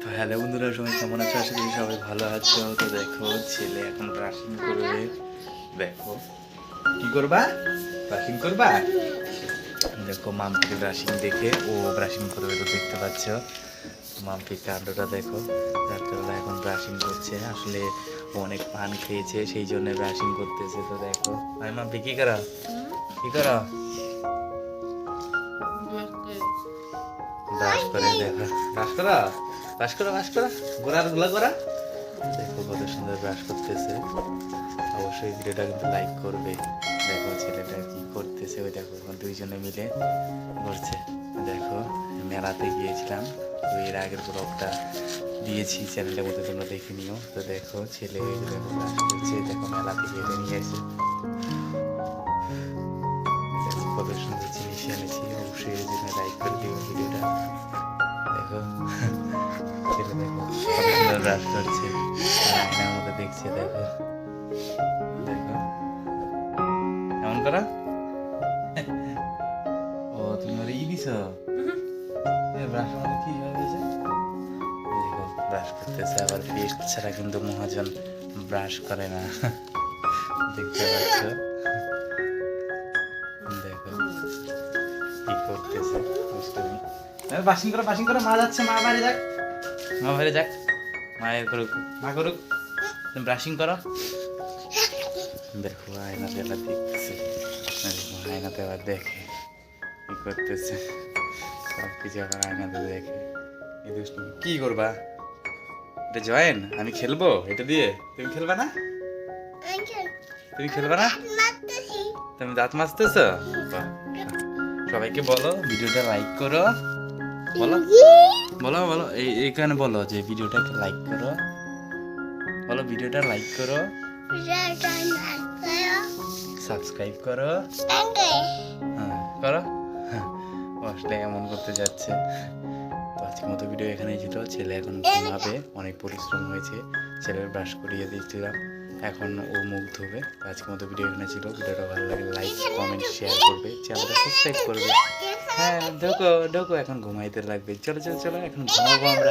তো হ্যালো বন্ধুরা সবাই কেমন আছো? আশা করি সবাই ভালো আছো। তো দেখো ছেলে এখন ব্রাশিং করবে। দেখো কি করবা? ব্রাশিং করবা? দেখো মাম্পিকে ব্রাশিং দেখে ও ব্রাশিং করবে তো দেখতে পাচ্ছ। মাম্পির কাণ্ডটা দেখো রাত্রেবেলা এখন ব্রাশিং করছে। আসলে ও অনেক পান খেয়েছে সেই জন্য ব্রাশিং করতেছে তো দেখো। ভাই মাম্পি কি করো? কি করো? ব্রাশ করে। দেখো। ব্রাশ করো? ব্রাশ করো ব্রাশ করো। গোড়ারগুলা করা দেখো কত সুন্দর ব্রাশ করতেছে। অবশ্যই ভিডিওটা কিন্তু লাইক করবে। দেখো ছেলেটা কি করতেছে, ওই দেখো দুইজনে মিলে করছে দেখো, মেলাতে গিয়েছিলাম। তো এর আগের ব্লগটা দিয়েছি চ্যানেলের মধ্যে তোমরা দেখে নিও। তো দেখো, ছেলে ওই করছে, দেখো মেলাতে এটা নিয়ে এসে কত সুন্দর জিনিস এনেছি। অবশ্যই লাইক করে দিও ভিডিওটা। দেখো। ছেলে দেখো সুন্দর ব্রাশ করছে আয়নার মধ্যে দেখছে দেখো। দেখো। এমন করা? ও তুমি ওর ই দিছ? ব্রাশ আমাদের কি হয়েছে দেখো ব্রাশ করতেছে আবার পেস্ট ছাড়া কিন্তু মহাজন ব্রাশ করে না। দেখতে পাচ্ছ? দেখো কি করতেছে দুষ্টুমি বাসিং করো বাসিং করো মা যাচ্ছে মা বাইরে যাক। মা বাইরে যাক মায়ের করুক মা করুক। তুমি ব্রাশিং করো। দেখো আয়নাতে এবার দেখতেছে দেখো আয়নাতে আবার দেখে কি করতেছে। সব কিছু আবার আয়নাতে দেখে। এই দুষ্টুমি কি করবা? এটা জয়েন? আমি খেলব এটা দিয়ে? তুমি খেলবা না? তুমি খেলবা না? তুমি দাঁত মাজতেছ। সবাইকে বলো ভিডিওটা লাইক করো। বলো। বলো বলো। এই এইখানে বলো যে ভিডিওটাকে লাইক করো। বলো ভিডিওটা লাইক করো। সাবস্ক্রাইব করো। হ্যাঁ করো। আসলে এমন করতে যাচ্ছে। তো আজকের মতো ভিডিও এখানেই ছিল। ছেলে এখন ঘুমাবে অনেক পরিশ্রম হয়েছে। ছেলের ব্রাশ করিয়ে দিয়েছিলাম। এখন ও মুখ ধোবে। আজকের মতো ভিডিও এখানে ছিল। ভিডিওটা ভালো লাগে লাইক কমেন্ট শেয়ার করবে। চ্যানেলটা সাবস্ক্রাইব করবে। হ্যাঁ ঢোকো ঢোকো এখন ঘুমাইতে লাগবে। চলো চলো চলো এখন ঘুমাবো আমরা।